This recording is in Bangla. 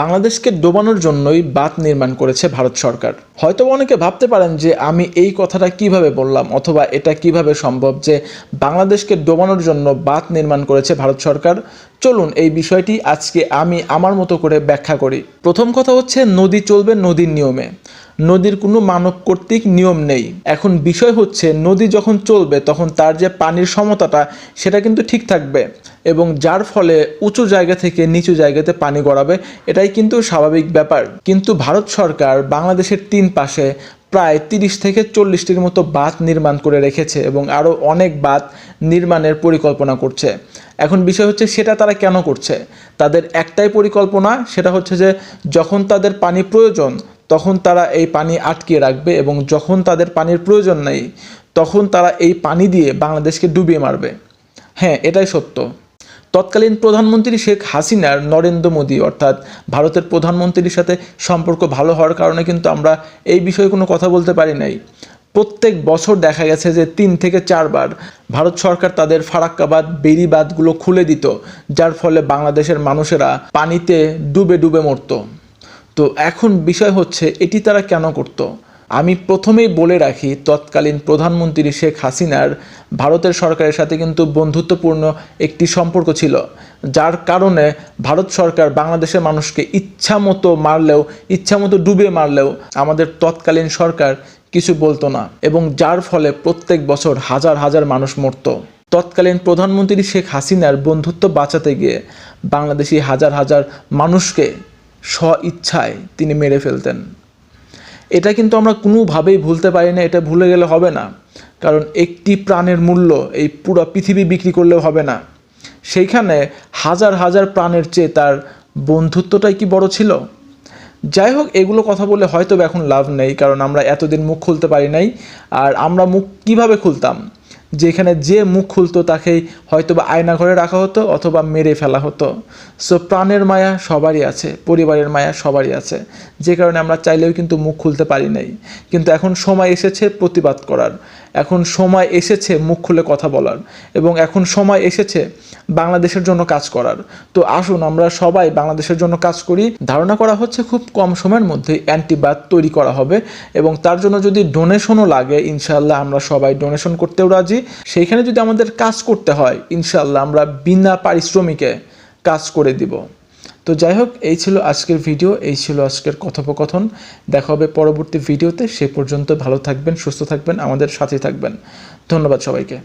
বাংলাদেশকে ডোবানোর জন্যই বাঁধ নির্মাণ করেছে ভারত সরকার। হয়তো অনেকে ভাবতে পারেন যে আমি এই কথাটা কীভাবে বললাম অথবা এটা কীভাবে সম্ভব যে বাংলাদেশকে ডোবানোর জন্য বাঁধ নির্মাণ করেছে ভারত সরকার। চলুন এই বিষয়টি আজকে আমি আমার মতো করে ব্যাখ্যা করি। প্রথম কথা হচ্ছে, নদী চলবে নদীর নিয়মে। নদীর কোনো মানব কর্তৃক নিয়ম নেই। এখন বিষয় হচ্ছে, নদী যখন চলবে, তখন তার যে পানির সমতাটা, সেটা কিন্তু ঠিক থাকবে এবং যার ফলে উঁচু জায়গা থেকে নিচু জায়গাতে পানি গড়াবে, এটাই কিন্তু স্বাভাবিক ব্যাপার। কিন্তু ভারত সরকার বাংলাদেশের তিন পাশে প্রায় তিরিশ থেকে চল্লিশটির মতো বাঁধ নির্মাণ করে রেখেছে এবং আরও অনেক বাঁধ নির্মাণের পরিকল্পনা করছে। এখন বিষয় হচ্ছে, সেটা তারা কেন করছে? তাদের একটাই পরিকল্পনা, সেটা হচ্ছে যে যখন তাদের পানি প্রয়োজন তখন তারা এই পানি আটকিয়ে রাখবে এবং যখন তাদের পানির প্রয়োজন নেই, তখন তারা এই পানি দিয়ে বাংলাদেশকে ডুবিয়ে মারবে। হ্যাঁ এটাই সত্য। তৎকালীন প্রধানমন্ত্রী শেখ হাসিনার নরেন্দ্র মোদী, অর্থাৎ ভারতের প্রধানমন্ত্রীর সাথে সম্পর্ক ভালো হওয়ার কারণে কিন্তু আমরা এই বিষয়ে কোনো কথা বলতে পারি নাই। প্রত্যেক বছর দেখা গেছে যে তিন থেকে চারবার ভারত সরকার তাদের ফারাক্কাবাদ, বেরিবাদগুলো খুলে দিত, যার ফলে বাংলাদেশের মানুষেরা পানিতে ডুবে ডুবে মরতো। তো এখন বিষয় হচ্ছে, এটি তারা কেন করতো? আমি প্রথমেই বলে রাখি, তৎকালীন প্রধানমন্ত্রী শেখ হাসিনার ভারতের সরকারের সাথে কিন্তু বন্ধুত্বপূর্ণ একটি সম্পর্ক ছিল, যার কারণে ভারত সরকার বাংলাদেশের মানুষকে ইচ্ছা মতো মারলেও, ইচ্ছা মতো ডুবে মারলেও আমাদের তৎকালীন সরকার কিছু বলতো না এবং যার ফলে প্রত্যেক বছর হাজার হাজার মানুষ মরতো। তৎকালীন প্রধানমন্ত্রী শেখ হাসিনার বন্ধুত্ব বাঁচাতে গিয়ে বাংলাদেশি হাজার হাজার মানুষকে স্ব ইচ্ছায় তিনি মেরে ফেলতেন। এটা কিন্তু আমরা কোনোভাবেই ভুলতে পারি না, এটা ভুলে গেলে হবে না। কারণ একটি প্রাণের মূল্য এই পুরো পৃথিবী বিক্রি করলেও হবে না। সেইখানে হাজার হাজার প্রাণের চেয়ে তার বন্ধুত্বটাই কি বড় ছিল? যাই হোক, এগুলো কথা বলে হয়তো এখন লাভ নেই, কারণ আমরা এতদিন মুখ খুলতে পারি নাই। আর আমরা মুখ কীভাবে খুলতাম? যেখানে যে মুখ খুলতো তাকেই হয়তো বা আয়না ঘরে রাখা হতো অথবা মেরে ফেলা হতো। সো প্রাণের মায়া সবারই আছে, পরিবারের মায়া সবারই আছে। যে কারণে আমরা চাইলেও কিন্তু মুখ খুলতে পারি নাই। কিন্তু এখন সময় এসেছে প্রতিবাদ করার। এখন সময় এসেছে মুখ খুলে কথা বলার এবং এখন সময় এসেছে বাংলাদেশের জন্য কাজ করার। তো আসুন আমরা সবাই বাংলাদেশের জন্য কাজ করি। ধারণা করা হচ্ছে খুব কম সময়ের মধ্যে অ্যান্টিবাদ তৈরি করা হবে এবং তার জন্য যদি ডোনেশনও লাগে ইনশাল্লাহ আমরা সবাই ডোনেশন করতেও রাজি। সেইখানে যদি আমাদের কাজ করতে হয় ইনশাল্লাহ আমরা বিনা পারিশ্রমিকে কাজ করে দিব। তো যাই হোক এই ছিল আজকের ভিডিও, এই ছিল আজকের কথোপকথন। দেখা হবে পরবর্তী ভিডিওতে। সে পর্যন্ত ভালো থাকবেন, সুস্থ থাকবেন, আমাদের সাথে থাকবেন। ধন্যবাদ সবাইকে।